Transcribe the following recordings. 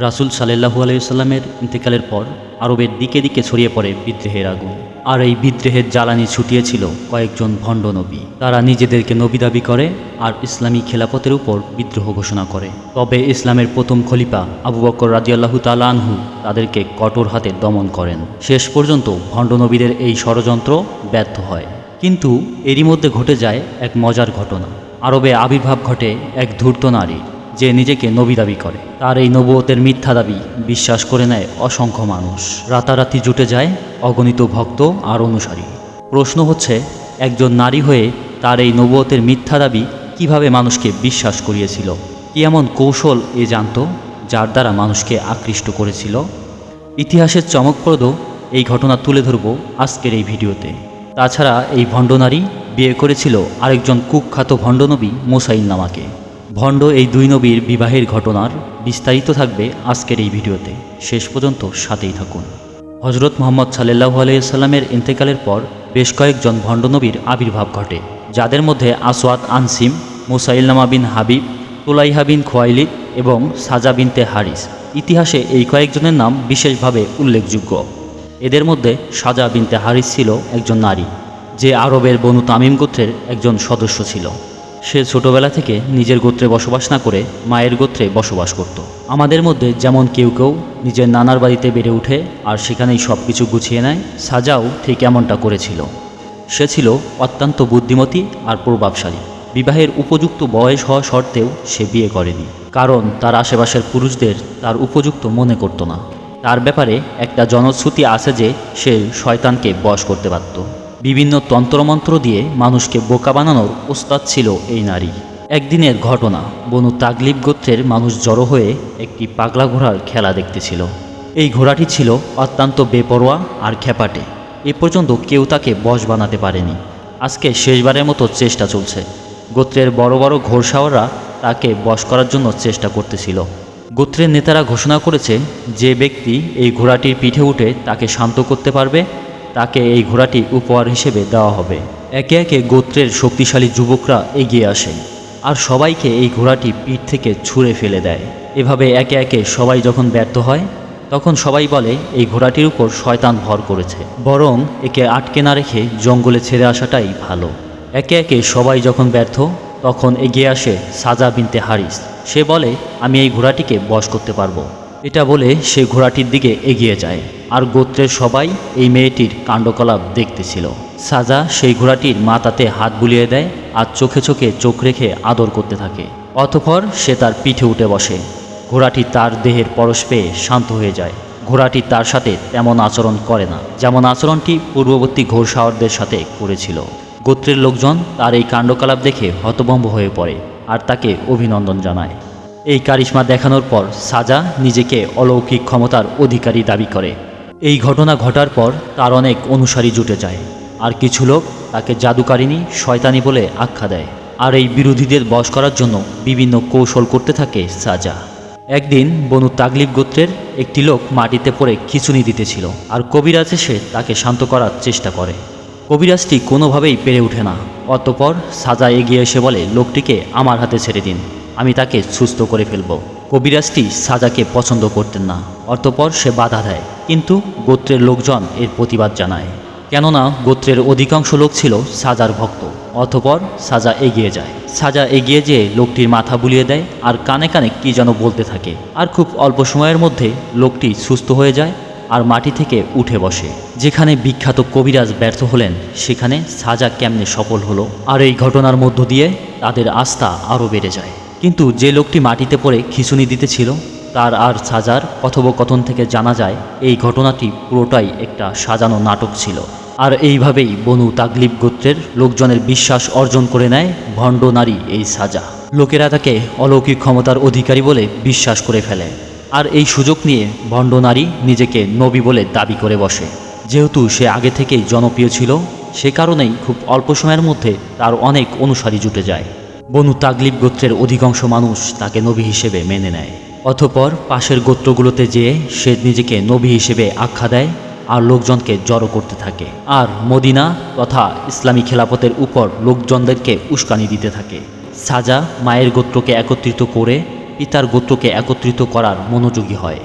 রাসুল সাল্লাহু আলাইসাল্লামের ইন্তেকালের পর আরবের দিকে দিকে ছড়িয়ে পড়ে বিদ্রোহের আগুন। আর এই বিদ্রোহের জ্বালানি ছুটিয়েছিল কয়েকজন ভণ্ড নবী। তারা নিজেদেরকে নবী দাবি করে আর ইসলামী খেলাপথের উপর বিদ্রোহ ঘোষণা করে। তবে ইসলামের প্রথম খলিফা আবু বকর রাজিয়াল্লাহু তালা আনহু তাদেরকে কঠোর হাতে দমন করেন। শেষ পর্যন্ত ভণ্ড নবীদের এই ষড়যন্ত্র ব্যর্থ হয়। কিন্তু এরই মধ্যে ঘটে যায় এক মজার ঘটনা। আরবে আবির্ভাব ঘটে এক ধূর্ত নারী যে নিজেকে নবী দাবি করে। তার এই নবুয়তের মিথ্যা দাবি বিশ্বাস করে নেয় অসংখ্য মানুষ। রাতারাতি জুটে যায় অগণিত ভক্ত আর অনুসারী। প্রশ্ন হচ্ছে, একজন নারী হয়ে তার এই নবুয়তের মিথ্যা দাবি কীভাবে মানুষকে বিশ্বাস করিয়েছিল? কি এমন কৌশল এ জানত যার দ্বারা মানুষকে আকৃষ্ট করেছিল? ইতিহাসের চমকপ্রদ এই ঘটনা তুলে ধরব আজকের এই ভিডিওতে। তাছাড়া এই ভণ্ডনারী বিয়ে করেছিল আরেকজন কুখ্যাত ভণ্ডনবী মোসাইল নামাকে। ভণ্ড এই দুই নবীর বিবাহের ঘটনার বিস্তারিত থাকবে আজকের এই ভিডিওতে। শেষ পর্যন্ত সাথেই থাকুন। হজরত মোহাম্মদ সাল্লাহ আলাইসাল্লামের ইন্তেকালের পর বেশ কয়েকজন ভণ্ডনবীর আবির্ভাব ঘটে, যাদের মধ্যে আসওয়াত আনসিম, মুসাইলনামা বিন হাবিব, তুলাইহা বিন খোয়াইলিদ এবং সাজা বিনতে হারিস ইতিহাসে এই কয়েকজনের নাম বিশেষভাবে উল্লেখযোগ্য। এদের মধ্যে সাজা বিনতে হারিস ছিল একজন নারী, যে আরবের বনু তামিম গোত্রের একজন সদস্য ছিল। সে ছোটবেলা থেকে নিজের গোত্রে বসবাস না করে মায়ের গোত্রে বসবাস করত। আমাদের মধ্যে যেমন কেউ কেউ নিজের নানার বাড়িতে বেড়ে উঠে আর সেখানেই সব কিছু গুছিয়ে নেয়, সাজাও ঠিক এমনটা করেছিল। সে ছিল অত্যন্ত বুদ্ধিমতী আর প্রভাবশালী। বিবাহের উপযুক্ত বয়স হওয়া সত্ত্বেও সে বিয়ে করেনি। কারণ তার আশেপাশের পুরুষদের তার উপযুক্ত মনে করত না। তার ব্যাপারে একটা জনশ্রুতি আছে যে সে শয়তানকে বশ করতে পারত। বিভিন্ন তন্ত্রমন্ত্র দিয়ে মানুষকে বোকা বানানোর ওস্তাদ ছিল এই নারী। একদিনের ঘটনা, বনু তাগলিব গোত্রের মানুষ জড়ো হয়ে একটি পাগলা ঘোড়ার খেলা দেখতেছিল। এই ঘোড়াটি ছিল অত্যন্ত বেপরোয়া আর খেপাটে। এ পর্যন্ত কেউ তাকে বশ বানাতে পারেনি। আজকে শেষবারের মতো চেষ্টা চলছে। গোত্রের বড় বড় ঘোড়সাওয়াররা তাকে বশ করার জন্য চেষ্টা করতেছিল। গোত্রের নেতারা ঘোষণা করেছে, যে ব্যক্তি এই ঘোড়াটির পিঠে উঠে তাকে শান্ত করতে পারবে তাকে এই ঘোড়াটি উপহার হিসেবে দেওয়া হবে। একে একে গোত্রের শক্তিশালী যুবকরা এগিয়ে আসে আর সবাইকে এই ঘোড়াটি পিঠ থেকে ছুঁড়ে ফেলে দেয়। এভাবে একে একে সবাই যখন ব্যর্থ হয়, তখন সবাই বলে, এই ঘোড়াটির উপর শয়তান ভর করেছে। বরং একে আটকে না রেখে জঙ্গলে ছেড়ে আসাটাই ভালো। একে একে সবাই যখন ব্যর্থ, তখন এগিয়ে আসে সাজা বিনতে হারিস। সে বলে, আমি এই ঘোড়াটিকে বশ করতে পারব। এটা বলে সে ঘোড়াটির দিকে এগিয়ে যায়, আর গোত্রের সবাই এই মেয়েটির কাণ্ডকলাপ দেখতেছিল। সাজা সেই ঘোড়াটির মাথাতে হাত বুলিয়ে দেয় আর চোখে চোখে চোখ রেখে আদর করতে থাকে। অতঃপর সে তার পিঠে উঠে বসে। ঘোড়াটি তার দেহের পরশ পেয়ে শান্ত হয়ে যায়। ঘোড়াটি তার সাথে তেমন আচরণ করে না, যেমন আচরণটি পূর্ববর্তী ঘোড়সাওয়ারদের সাথে করেছিল। গোত্রের লোকজন তার এই কাণ্ডকলাপ দেখে হতভম্ব হয়ে পড়ে, আর তাকে অভিনন্দন জানায়। এই কারিশ্মা দেখানোর পর সাজা নিজেকে অলৌকিক ক্ষমতার অধিকারী দাবি করে। এই ঘটনা ঘটার পর তার অনেক অনুসারী জুটে যায়। আর কিছু লোক তাকে জাদুকারিনী শয়তানি বলে আখ্যা দেয়। আর এই বিরোধীদের বশ করার জন্য বিভিন্ন কৌশল করতে থাকে সাজা। একদিন বনু তাগলিব গোত্রের একটি লোক মাটিতে পড়ে খিচুনি দিতেছিল। আর কবিরাজ এসে তাকে শান্ত করার চেষ্টা করে। কবিরাজটি কোনোভাবেই পেরে ওঠে না। অতপর সাজা এগিয়ে এসে বলে, লোকটিকে আমার হাতে ছেড়ে দিন। আমি তাকে সুস্থ করে ফেলব। কবিরাজটি সাজাকে পছন্দ করতেন না। অতপর সে বাধা দেয়। কিন্তু গোত্রের লোকজন এর প্রতিবাদ জানায়। কেননা গোত্রের অধিকাংশ লোক ছিল সাজার ভক্ত। অতপর সাজা এগিয়ে যায়। সাজা এগিয়ে যেয়ে লোকটির মাথা বুলিয়ে দেয় আর কানে কানে কি যেন বলতে থাকে। আর খুব অল্প সময়ের মধ্যে লোকটি সুস্থ হয়ে যায় আর মাটি থেকে উঠে বসে। যেখানে বিখ্যাত কবিরাজ ব্যর্থ হলেন, সেখানে সাজা কেমনে সফল হলো আর এই ঘটনার মধ্য দিয়ে তাদের আস্থা আরও বেড়ে যায়। কিন্তু যে লোকটি মাটিতে পড়ে খিচুনি দিতেছিল, তার আর সাজার কথোপকথন থেকে জানা যায়, এই ঘটনাটি পুরোটাই একটা সাজানো নাটক ছিল। আর এইভাবেই বনু তাগলিব গোত্রের লোকজনের বিশ্বাস অর্জন করে নেয় ভণ্ড নারী এই সাজা। লোকেরা তাকে অলৌকিক ক্ষমতার অধিকারী বলে বিশ্বাস করে ফেলে। আর এই সুযোগ নিয়ে ভণ্ড নারী নিজেকে নবী বলে দাবি করে বসে। যেহেতু সে আগে থেকেই জনপ্রিয় ছিল, সে কারণেই খুব অল্প সময়ের মধ্যে তার অনেক অনুসারী জুটে যায়। বনু তাগলিব গোত্রের অধিকাংশ মানুষ তাকে নবী হিসেবে মেনে নেয়। অথপর পাশের গোত্রগুলোতে যেয়ে সে নিজেকে নবী হিসেবে আখ্যা দেয় আর লোকজনকে জড়ো করতে থাকে। আর মদিনা তথা ইসলামী খেলাপথের উপর লোকজনদেরকে উস্কানি দিতে থাকে। সাজা মায়ের গোত্রকে একত্রিত করে পিতার গোত্রকে একত্রিত করার মনোযোগী হয়।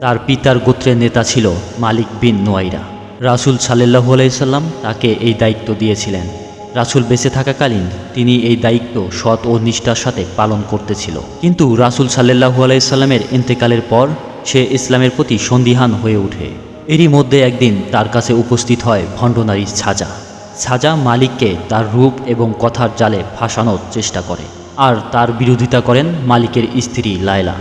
তার পিতার গোত্রের নেতা ছিল মালিক বিন নোয়াইরা। রাসুল সাল্লাহু আলাইসাল্লাম তাকে এই দায়িত্ব দিয়েছিলেন। রাসুল বেঁচে থাকাকালীন তিনি এই দায়িত্ব, সৎ ও নিষ্ঠার সাথে পালন করতেছিল। কিন্তু রাসুল সাল্লাহু আলাইসাল্লামের ইন্তেকালের পর সে ইসলামের প্রতি সন্দিহান হয়ে ওঠে। এরই মধ্যে একদিন তার কাছে উপস্থিত হয় ভণ্ডনারী ছাজা। ছাজা মালিককে তার রূপ এবং কথার জালে ফাঁসানোর চেষ্টা করে। আর তার বিরোধিতা করেন মালিকের স্ত্রী লায়লা।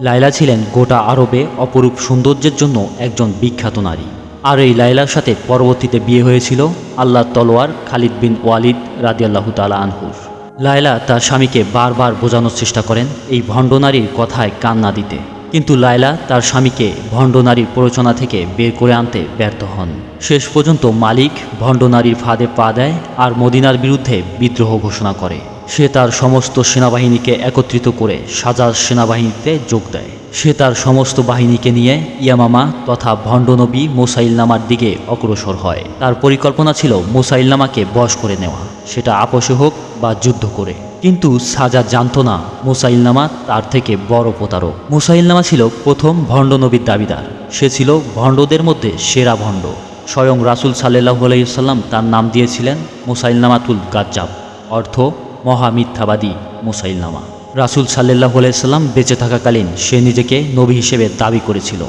লায়লা ছিলেন গোটা আরবে অপরূপ সৌন্দর্যের জন্য একজন বিখ্যাত নারী। আর এই লায়লার সাথে পরবর্তীতে বিয়ে হয়েছিল আল্লাহ তলোয়ার খালিদ বিন ওয়ালিদ রাদিয়াল্লাহু তালা আনহুর। লায়লা তার স্বামীকে বারবার বোঝানোর চেষ্টা করেন এই ভণ্ড নারীর কথায় কান না দিতে। কিন্তু লায়লা তার স্বামীকে ভণ্ড নারীর প্ররোচনা থেকে বের করে আনতে ব্যর্থ হন। শেষ পর্যন্ত মালিক ভণ্ড নারীর ফাঁদে পা দেয় আর মদিনার বিরুদ্ধে বিদ্রোহ ঘোষণা করে। সে তার সমস্ত সেনাবাহিনীকে একত্রিত করে সাজার সেনাবাহিনীতে যোগ দেয়। সে তার সমস্ত বাহিনীকে নিয়ে ইয়ামামা তথা ভণ্ডনবী মোসাইলনামার দিকে অগ্রসর হয়। তার পরিকল্পনা ছিল মোসাইলনামাকে বশ করে নেওয়া। সেটা আপোষে হোক বা যুদ্ধ করে। কিন্তু সাজা জানত না মুসাইলনামা তার থেকে বড় প্রতারক। মুসাইলনামা ছিল প্রথম ভণ্ড নবীর দাবিদার। সে ছিল ভণ্ডদের মধ্যে সেরা ভণ্ড। স্বয়ং রাসুল সাল্লাহ আলাইসাল্লাম তার নাম দিয়েছিলেন মুসাইলনামাতুল গাজ্জাব। অর্থ মহামিথ্যাবাদী মুসাইলনামা। রাসুল সাল্লাহ আলাইসাল্লাম বেঁচে থাকাকালীন সে নিজেকে নবী হিসেবে দাবি করেছিল।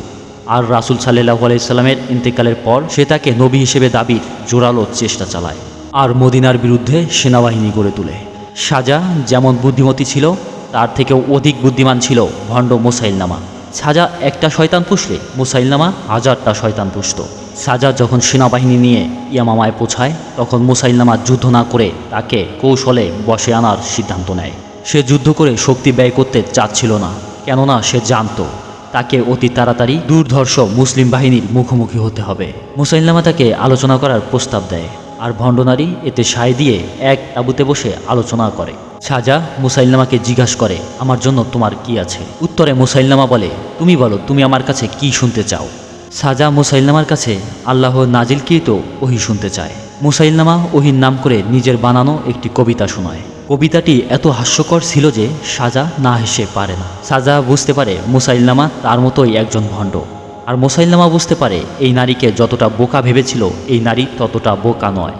আর রাসুল সাল্লাহ আলাইসাল্লামের ইন্তেকালের পর সে তাকে নবী হিসেবে দাবির জোরালো চেষ্টা চালায় আর মদিনার বিরুদ্ধে সেনাবাহিনী গড়ে তোলে। সাজা যেমন বুদ্ধিমতী ছিল, তার থেকেও অধিক বুদ্ধিমান ছিল ভণ্ড মুসাইলনামা। সাজা একটা শয়তান পুষলে মুসাইলনামা হাজারটা শয়তান পুষত। সাজা যখন সেনাবাহিনী নিয়ে ইয়ামামায় পৌঁছায়, তখন মুসাইলনামা যুদ্ধ না করে তাকে কৌশলে বসে আনার সিদ্ধান্ত নেয়। সে যুদ্ধ করে শক্তি ব্যয় করতে চাচ্ছিল না, কেননা সে জানতো তাকে অতি তাড়াতাড়ি দুর্ধর্ষ মুসলিম বাহিনীর মুখোমুখি হতে হবে। মুসাইলনামা তাকে আলোচনা করার প্রস্তাব দেয়, আর ভণ্ডনারী এতে সায় দিয়ে এক তাঁবুতে বসে আলোচনা করে। সাজা মুসাইলনামাকে জিজ্ঞাসা করে, আমার জন্য তোমার কি আছে? উত্তরে মুসাইলনামা বলে, তুমি বলো, তুমি আমার কাছে কি শুনতে চাও? সাজা মুসাইলনামার কাছে আল্লাহ নাজিলকেই তো ওহি শুনতে চায়। মুসাইলনামা ওহির নাম করে নিজের বানানো একটি কবিতা শোনায়। কবিতাটি এত হাস্যকর ছিল যে সাজা না হেসে পারে না। সাজা বুঝতে পারে মুসাইলনামা তার মতোই একজন ভণ্ড। আর মোসাইলনামা বুঝতে পারে এই নারীকে যতটা বোকা ভেবেছিল, এই নারী ততটা বোকা নয়।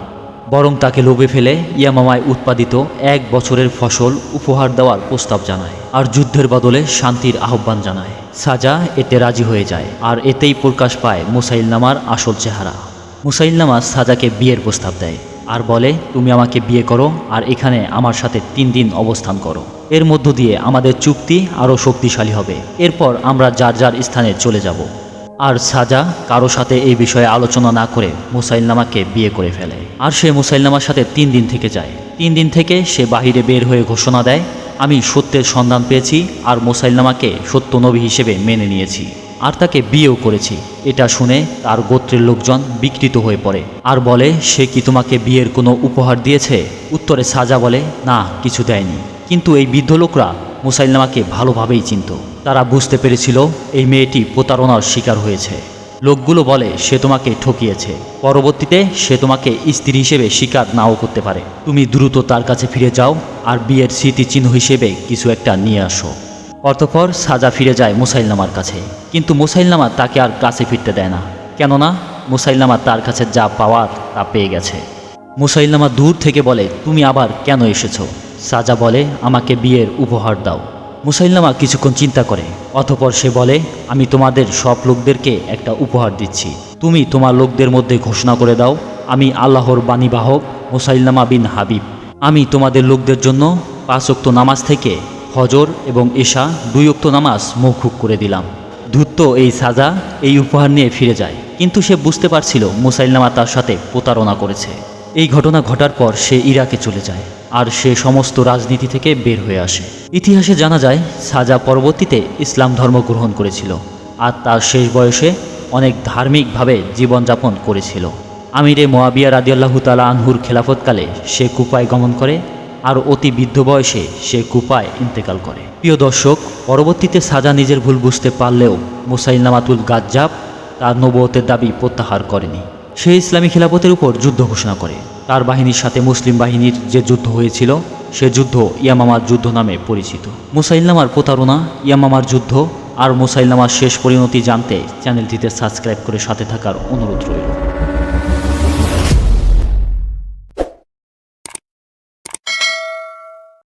বরং তাকে লোভে ফেলে ইয়ামামায় উৎপাদিত এক বছরের ফসল উপহার দেওয়ার প্রস্তাব জানায় আর যুদ্ধের বদলে শান্তির আহ্বান জানায়। সাজা এতে রাজি হয়ে যায় আর এতেই প্রকাশ পায় মুসাইলনামার আসল চেহারা। মুসাইলনামা সাজাকে বিয়ের প্রস্তাব দেয়। আর বলে, তুমি আমাকে বিয়ে করো আর এখানে আমার সাথে তিন দিন অবস্থান করো। এর মধ্য দিয়ে আমাদের চুক্তি আরও শক্তিশালী হবে। এরপর আমরা যার যার স্থানে চলে যাব। আর সাজা কারও সাথে এই বিষয়ে আলোচনা না করে মুসাইলনামাকে বিয়ে করে ফেলে। আর সে মুসাইলনামার সাথে তিন দিন থেকে যায়। তিন দিন থেকে সে বাহিরে বের হয়ে ঘোষণা দেয়, আমি সত্যের সন্ধান পেয়েছি আর মুসাইলনামাকে সত্য নবী হিসেবে মেনে নিয়েছি। আর তাকে বিয়েও করেছি। এটা শুনে তার গোত্রের লোকজন বিকৃত হয়ে পড়ে। আর বলে, সে কি তোমাকে বিয়ের কোনো উপহার দিয়েছে? উত্তরে সাজা বলে, না, কিছু দেয়নি। কিন্তু এই বৃদ্ধ লোকরা মুসাইলনামাকে ভালোভাবেই চিনত। তারা বুঝতে পেরেছিল, এই মেয়েটি প্রতারণার শিকার হয়েছে। লোকগুলো বলে, সে তোমাকে ঠকিয়েছে। পরবর্তীতে সে তোমাকে স্ত্রী হিসেবে স্বীকার নাও করতে পারে। তুমি দ্রুত তার কাছে ফিরে যাও, আর বিয়ের স্মৃতিচিহ্ন হিসেবে কিছু একটা নিয়ে আসো। অতঃপর সাজা ফিরে যায় মুসাইলনামার কাছে। কিন্তু মুসাইলনামা তাকে আর কাছে ফিরতে দেয় না। কেননা মুসাইলনামা তার কাছে যা পাওয়ার তা পেয়ে গেছে। মুসাইলনামা দূর থেকে বলে, তুমি আবার কেন এসেছ? সাজা বলে, আমাকে বিয়ের উপহার দাও। মুসাইলনামা কিছুক্ষণ চিন্তা করে। অতপর সে বলে, আমি তোমাদের সব লোকদেরকে একটা উপহার দিচ্ছি। তুমি তোমার লোকদের মধ্যে ঘোষণা করে দাও, আমি আল্লাহর বাণীবাহক মুসাইলনামা বিন হাবিব। আমি তোমাদের লোকদের জন্য পাঁচোক্ত নামাজ থেকে ফজর এবং এশা দুই উক্ত নামাজ মৌখুক করে দিলাম। ধূর্ত এই সাজা এই উপহার নিয়ে ফিরে যায়। কিন্তু সে বুঝতে পারছিল মুসাইলনামা তার সাথে প্রতারণা করেছে। এই ঘটনা ঘটার পর সে ইরাকে চলে যায় আর সে সমস্ত রাজনীতি থেকে বের হয়ে আসে। ইতিহাসে জানা যায়, সাজা পরবর্তীতে ইসলাম ধর্ম গ্রহণ করেছিল আর তার শেষ বয়সে অনেক ধার্মিকভাবে জীবনযাপন করেছিল। আমিরে মোয়াবিয়া রাদিয়াল্লাহু তালা আনহুর খেলাফতকালে সে কুপায় গমন করে আর অতি বৃদ্ধ বয়সে সে কুপায় ইন্তেকাল করে। প্রিয় দর্শক, পরবর্তীতে সাজা নিজের ভুল বুঝতে পারলেও মুসাইলনামাতুল গাজ্জাব তার নবতের দাবি প্রত্যাহার করেনি। সে ইসলামী খিলাফতের উপর যুদ্ধ ঘোষণা করে। তার বাহিনীর সাথে মুসলিম বাহিনীর যে যুদ্ধ হয়েছিল, সে যুদ্ধ ইয়ামামার যুদ্ধ নামে পরিচিত। মুসাইল্লামার প্রতারণা, ইয়ামামার যুদ্ধ আর মুসাইল্লামার শেষ পরিণতি জানতে চ্যানেলটিতে সাবস্ক্রাইব করে সাথে থাকার অনুরোধ রইল।